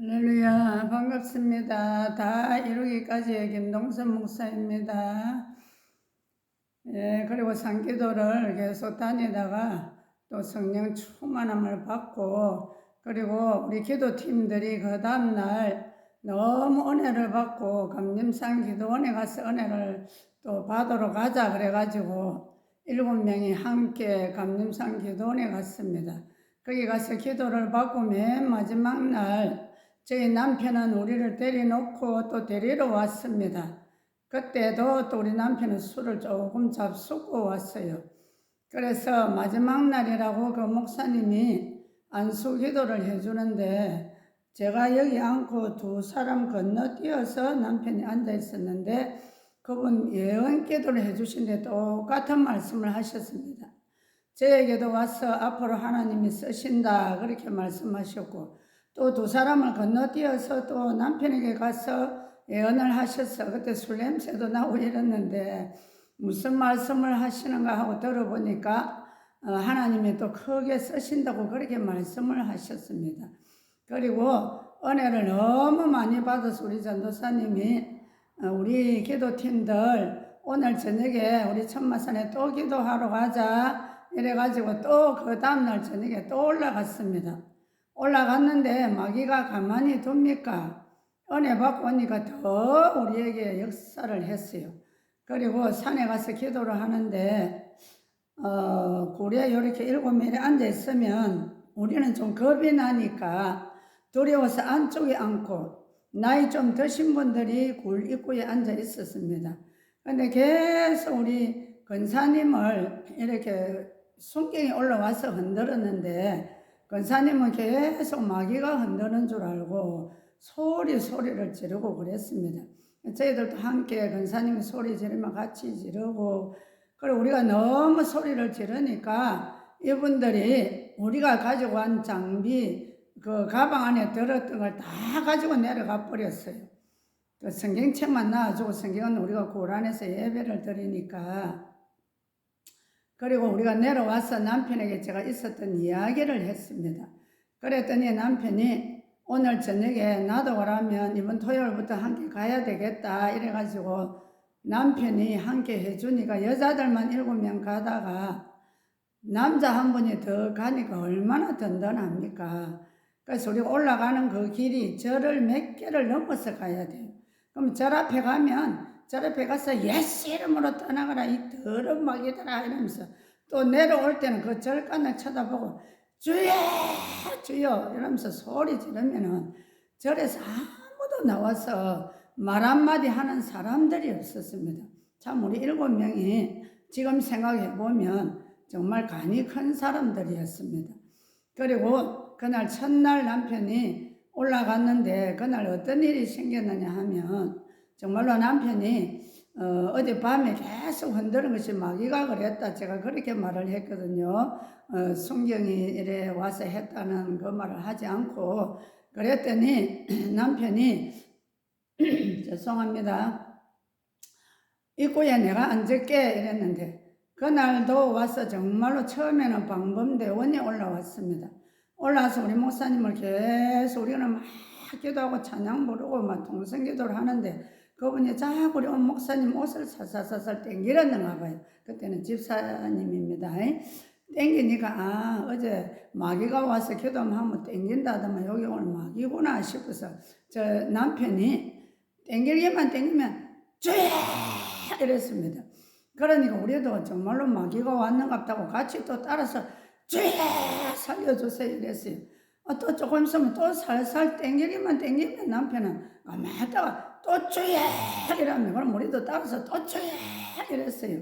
할렐루야 반갑습니다. 다 이루기까지의 김동선 목사입니다. 예, 그리고 상기도를 계속 다니다가 또 성령 충만함을 받고 그리고 우리 기도팀들이 그 다음날 너무 은혜를 받고 감림산 기도원에 가서 은혜를 또 받으러 가자 그래가지고 일곱 명이 함께 감림산 기도원에 갔습니다. 거기 가서 기도를 받고 맨 마지막 날 저희 남편은 우리를 데려놓고 또 데리러 왔습니다. 그때도 또 우리 남편은 술을 조금 잡수고 왔어요. 그래서 마지막 날이라고 그 목사님이 안수 기도를 해주는데 제가 여기 앉고 두 사람 건너뛰어서 남편이 앉아 있었는데 그분 예언 기도를 해주신데 똑같은 말씀을 하셨습니다. 저에게도 와서 앞으로 하나님이 쓰신다 그렇게 말씀하셨고 또 두 사람을 건너뛰어서 또 남편에게 가서 예언을 하셔서 그때 술 냄새도 나고 이랬는데 무슨 말씀을 하시는가 하고 들어보니까 어, 하나님이 또 크게 쓰신다고 그렇게 말씀을 하셨습니다. 그리고 은혜를 너무 많이 받아서 우리 전도사님이 어, 우리 기도팀들 오늘 저녁에 우리 천마산에 또 기도하러 가자 이래가지고 또 그 다음날 저녁에 또 올라갔습니다. 올라갔는데 마귀가 가만히 둡니까? 은혜 받고 오니까 더 우리에게 역사를 했어요. 그리고 산에 가서 기도를 하는데 어, 고리에 이렇게 일곱 명이 앉아 있으면 우리는 좀 겁이 나니까 두려워서 안쪽에 앉고 나이 좀 드신 분들이 굴 입구에 앉아 있었습니다. 근데 계속 우리 권사님을 이렇게 순경이 올라와서 흔들었는데 권사님은 계속 마귀가 흔드는 줄 알고 소리 소리를 지르고 그랬습니다. 저희들도 함께 권사님이 소리 지르면 같이 지르고 그리고 우리가 너무 소리를 지르니까 이분들이 우리가 가지고 간 장비 그 가방 안에 들었던 걸 다 가지고 내려가 버렸어요. 그 성경책만 놔주고 성경은 우리가 고란에서 예배를 드리니까 그리고 우리가 내려와서 남편에게 제가 있었던 이야기를 했습니다. 그랬더니 남편이 오늘 저녁에 나도 오라면 이번 토요일부터 함께 가야 되겠다 이래가지고 남편이 함께 해주니까 여자들만 일곱 명 가다가 남자 한 분이 더 가니까 얼마나 든든합니까? 그래서 우리가 올라가는 그 길이 절을 몇 개를 넘어서 가야 돼요. 그럼 절 앞에 가면 절 앞에 가서 예수 이름으로 떠나가라 이 더러운 마귀들아 이러면서 또 내려올 때는 그 절간을 쳐다보고 주여 주여 이러면서 소리 지르면은 절에서 아무도 나와서 말 한마디 하는 사람들이 없었습니다. 참 우리 일곱 명이 지금 생각해 보면 정말 간이 큰 사람들이었습니다. 그리고 그날 첫날 남편이 올라갔는데 그날 어떤 일이 생겼느냐 하면 정말로 남편이 어, 어디 밤에 계속 흔드는 것이 마귀가 그랬다. 제가 그렇게 말을 했거든요. 어, 성경이 이래 와서 했다는 그 말을 하지 않고 그랬더니 남편이 죄송합니다. 입구에 내가 앉을게 이랬는데 그날도 와서 정말로 처음에는 방범대원이 올라왔습니다. 올라와서 우리 목사님을 계속 우리는 막 기도하고 찬양 부르고 막 동성기도를 하는데 그분이 자꾸 우리 목사님 옷을 살살살살 땡기렸는가 봐요. 그때는 집사님입니다. 땡기니까 아 어제 마귀가 와서 기도하면 땡긴다더만 여기 오늘 마귀구나 싶어서 저 남편이 땡기기만 땡기면 쫙 이랬습니다. 그러니까 우리도 정말로 마귀가 왔는갑다고 같이 또 따라서 쫙 살려주세요 이랬어요. 아, 또 조금 있으면 또 살살 땡기기만 땡기면 남편은 가만다가 또 주야 이러면 그럼 우리도 따라서 또 주야 이랬어요.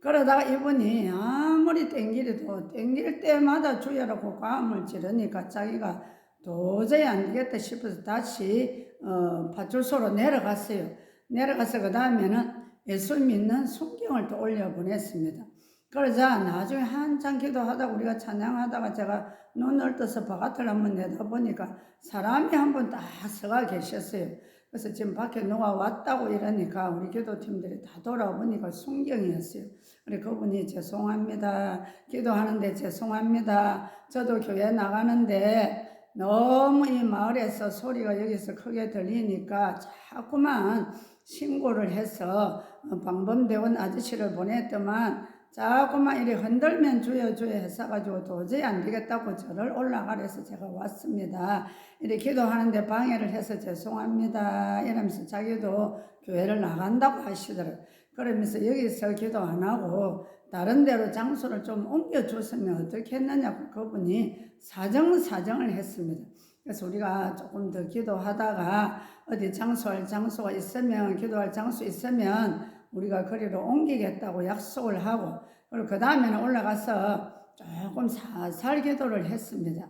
그러다가 이분이 아무리 땡기려도 땡길 때마다 주야라고 과음을 지르니까 자기가 도저히 안 되겠다 싶어서 다시 어, 파출소로 내려갔어요. 내려가서 그 다음에는 예수 믿는 성경을 또 올려보냈습니다. 그러자 나중에 한참 기도하다 우리가 찬양하다가 제가 눈을 떠서 바깥을 한번 내다보니까 사람이 한분딱 서가 계셨어요. 그래서 지금 밖에 누가 왔다고 이러니까 우리 기도팀들이 다 돌아보니까 순경이었어요. 그래 그분이 죄송합니다. 기도하는데 죄송합니다. 저도 교회 나가는데 너무 이 마을에서 소리가 여기서 크게 들리니까 자꾸만 신고를 해서 어, 방범대원 아저씨를 보냈더만 자꾸만 이리 흔들면 주여 주여 했어가지고 도저히 안 되겠다고 저를 올라가래서 제가 왔습니다. 이렇게 기도하는데 방해를 해서 죄송합니다. 이러면서 자기도 교회를 나간다고 하시더라고요. 그러면서 여기서 기도 안 하고 다른 데로 장소를 좀 옮겨줬으면 어떻게 했느냐고 그분이 사정사정을 했습니다. 그래서 우리가 조금 더 기도하다가 어디 장소할 장소가 있으면 기도할 장소 있으면 우리가 거리로 옮기겠다고 약속을 하고 그리고 그 다음에는 올라가서 조금 살살 기도를 했습니다.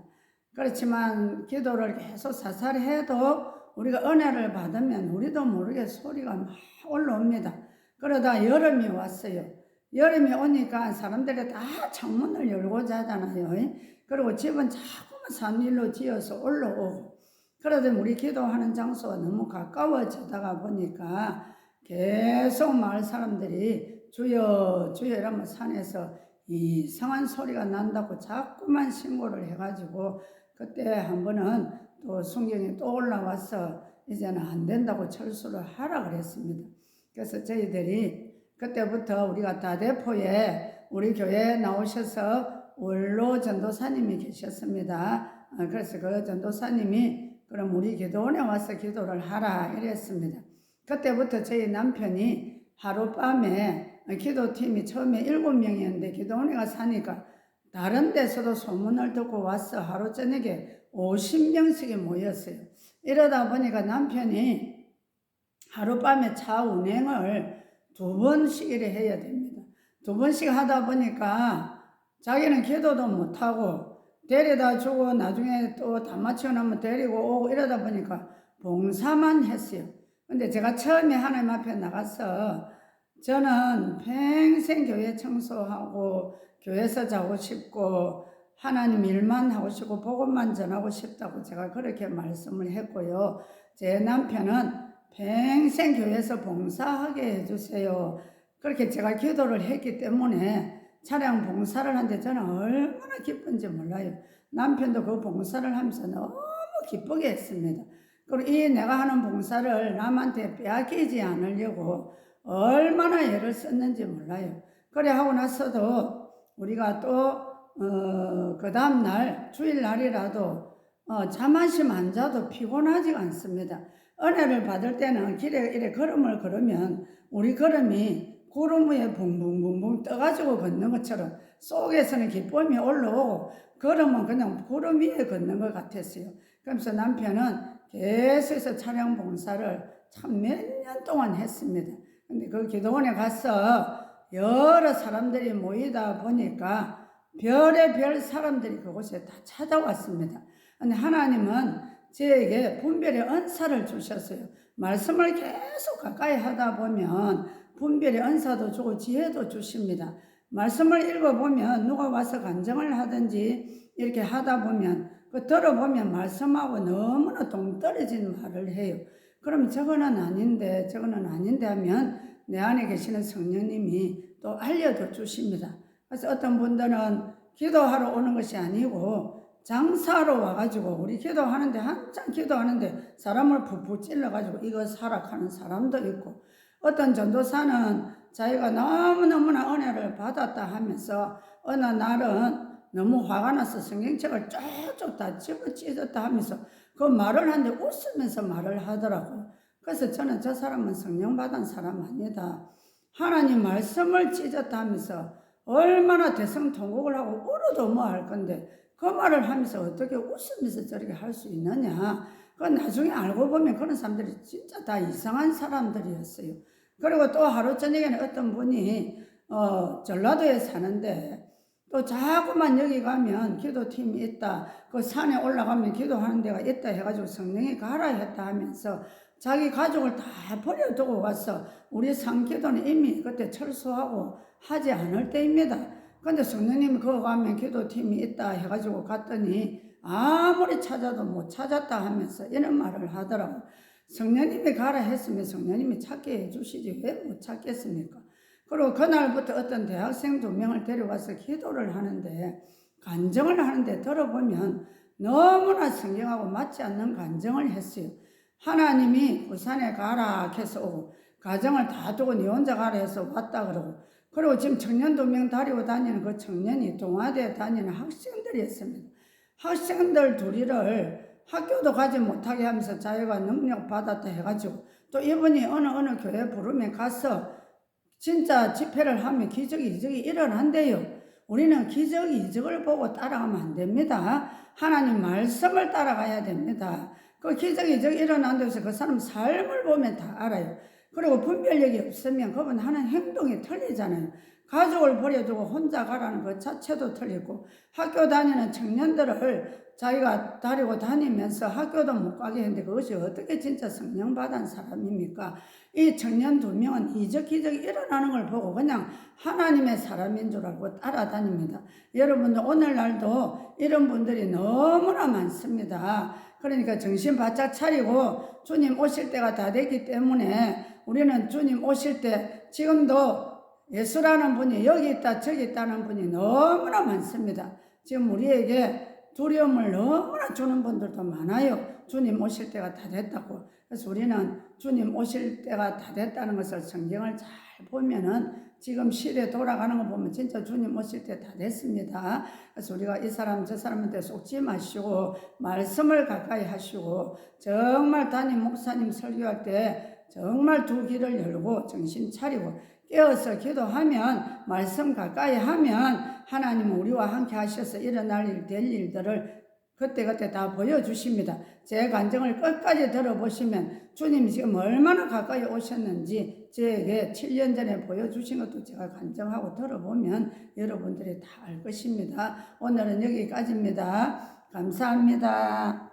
그렇지만 기도를 계속 살살 해도 우리가 은혜를 받으면 우리도 모르게 소리가 막 올라옵니다. 그러다 여름이 왔어요. 여름이 오니까 사람들이 다 창문을 열고 자잖아요. 그리고 집은 자꾸만 산일로 지어서 올라오고 그러다 우리 기도하는 장소가 너무 가까워지다가 보니까 계속 마을 사람들이 주여 주여 이러면 산에서 이상한 소리가 난다고 자꾸만 신고를 해가지고 그때 한 번은 또 순경이 또 올라와서 이제는 안 된다고 철수를 하라 그랬습니다. 그래서 저희들이 그때부터 우리가 다대포에 우리 교회에 나오셔서 원로 전도사님이 계셨습니다. 어, 그래서 그 전도사님이 그럼 우리 기도원에 와서 기도를 하라 이랬습니다. 그때부터 저희 남편이 하룻밤에 기도팀이 처음에 일곱 명이었는데 기도원에 가 사니까 다른 데서도 소문을 듣고 와서 하루 저녁에 50명씩이 모였어요. 이러다 보니까 남편이 하룻밤에 차 운행을 두 번씩 이래 해야 됩니다. 두 번씩 하다 보니까 자기는 기도도 못하고 데려다 주고 나중에 또다 맞춰놓으면 데리고 오고 이러다 보니까 봉사만 했어요. 근데 제가 처음에 하나님 앞에 나가서 저는 평생 교회 청소하고 교회에서 자고 싶고 하나님 일만 하고 싶고 복음만 전하고 싶다고 제가 그렇게 말씀을 했고요. 제 남편은 평생 교회에서 봉사하게 해주세요. 그렇게 제가 기도를 했기 때문에 차량 봉사를 하는데 저는 얼마나 기쁜지 몰라요. 남편도 그 봉사를 하면서 너무 기쁘게 했습니다. 그리고 이 내가 하는 봉사를 남한테 빼앗기지 않으려고 얼마나 애를 썼는지 몰라요. 그래 하고 나서도 우리가 또, 어, 그 다음날, 주일날이라도, 어, 잠 한심 안 자도 피곤하지가 않습니다. 은혜를 받을 때는 길에 이래 걸음을 걸으면 우리 걸음이 구름 위에 붕붕붕붕 떠가지고 걷는 것처럼 속에서는 기쁨이 올라오고 걸음은 그냥 구름 위에 걷는 것 같았어요. 그러면서 남편은 계속해서 차량 봉사를 참 몇 년 동안 했습니다. 근데 그 기도원에 가서 여러 사람들이 모이다 보니까 별의 별 사람들이 그곳에 다 찾아왔습니다. 근데 하나님은 저에게 분별의 은사를 주셨어요. 말씀을 계속 가까이 하다 보면 분별의 은사도 주고 지혜도 주십니다. 말씀을 읽어보면 누가 와서 간증을 하든지 이렇게 하다 보면 그 들어보면 말씀하고 너무나 동떨어진 말을 해요. 그럼 저거는 아닌데 저거는 아닌데 하면 내 안에 계시는 성령님이 또 알려줘 주십니다. 그래서 어떤 분들은 기도하러 오는 것이 아니고 장사로 와가지고 우리 기도하는데 한참 기도하는데 사람을 푹푹 찔러가지고 이거 사락하는 사람도 있고 어떤 전도사는 자기가 너무너무나 은혜를 받았다 하면서 어느 날은 너무 화가 나서 성경책을 쭉쭉 다 집어 찢었다 하면서 그 말을 하는데 웃으면서 말을 하더라고요. 그래서 저는 저 사람은 성령 받은 사람 아니다. 하나님 말씀을 찢었다 하면서 얼마나 대성통곡을 하고 울어도 뭐 할 건데 그 말을 하면서 어떻게 웃으면서 저렇게 할 수 있느냐. 그 나중에 알고 보면 그런 사람들이 진짜 다 이상한 사람들이었어요. 그리고 또 하루 저녁에는 어떤 분이 어, 전라도에 사는데 또 자꾸만 여기 가면 기도팀이 있다. 그 산에 올라가면 기도하는 데가 있다 해가지고 성령이 가라 했다 하면서 자기 가족을 다 버려두고 가서 우리 상기도는 이미 그때 철수하고 하지 않을 때입니다. 근데 성령님이 거기 가면 기도팀이 있다 해가지고 갔더니 아무리 찾아도 못 찾았다 하면서 이런 말을 하더라고. 성령님이 가라 했으면 성령님이 찾게 해주시지 왜 못 찾겠습니까? 그리고 그날부터 어떤 대학생 두 명을 데려와서 기도를 하는데 간정을 하는데 들어보면 너무나 성경하고 맞지 않는 간증을 했어요. 하나님이 부산에 가라 해서 오고 가정을 다 두고 네 혼자 가라 해서 왔다 그러고 그리고 지금 청년 두 명 다리고 다니는 그 청년이 동아대에 다니는 학생들이었습니다. 학생들 둘이를 학교도 가지 못하게 하면서 자기가 능력 받았다 해가지고 또 이분이 어느 어느 교회 부르면 가서 진짜 집회를 하면 기적이 이적이 일어난대요. 우리는 기적 이적을 보고 따라가면 안 됩니다. 하나님 말씀을 따라가야 됩니다. 그 기적 이적이 일어난다고 해서 그 사람 삶을 보면 다 알아요. 그리고 분별력이 없으면 그분 하는 행동이 틀리잖아요. 가족을 버려두고 혼자 가라는 것 자체도 틀리고 학교 다니는 청년들을 자기가 다리고 다니면서 학교도 못 가게 했는데 그것이 어떻게 진짜 성령 받은 사람입니까? 이 청년 두 명은 이적기적이 일어나는 걸 보고 그냥 하나님의 사람인 줄 알고 따라다닙니다. 여러분들 오늘날도 이런 분들이 너무나 많습니다. 그러니까 정신 바짝 차리고 주님 오실 때가 다 됐기 때문에 우리는 주님 오실 때 지금도 예수라는 분이 여기 있다 저기 있다는 분이 너무나 많습니다. 지금 우리에게 두려움을 너무나 주는 분들도 많아요. 주님 오실 때가 다 됐다고. 그래서 우리는 주님 오실 때가 다 됐다는 것을 성경을 잘 보면은 지금 시대 돌아가는 거 보면 진짜 주님 오실 때 다 됐습니다. 그래서 우리가 이 사람 저 사람한테 속지 마시고 말씀을 가까이 하시고 정말 담임 목사님 설교할 때 정말 두 귀를 열고 정신 차리고 깨어서 기도하면 말씀 가까이 하면 하나님은 우리와 함께 하셔서 일어날 일 될 일들을 그때그때 다 보여주십니다. 제 간증을 끝까지 들어보시면 주님 지금 얼마나 가까이 오셨는지 저에게 7년 전에 보여주신 것도 제가 간증하고 들어보면 여러분들이 다 알 것입니다. 오늘은 여기까지입니다. 감사합니다.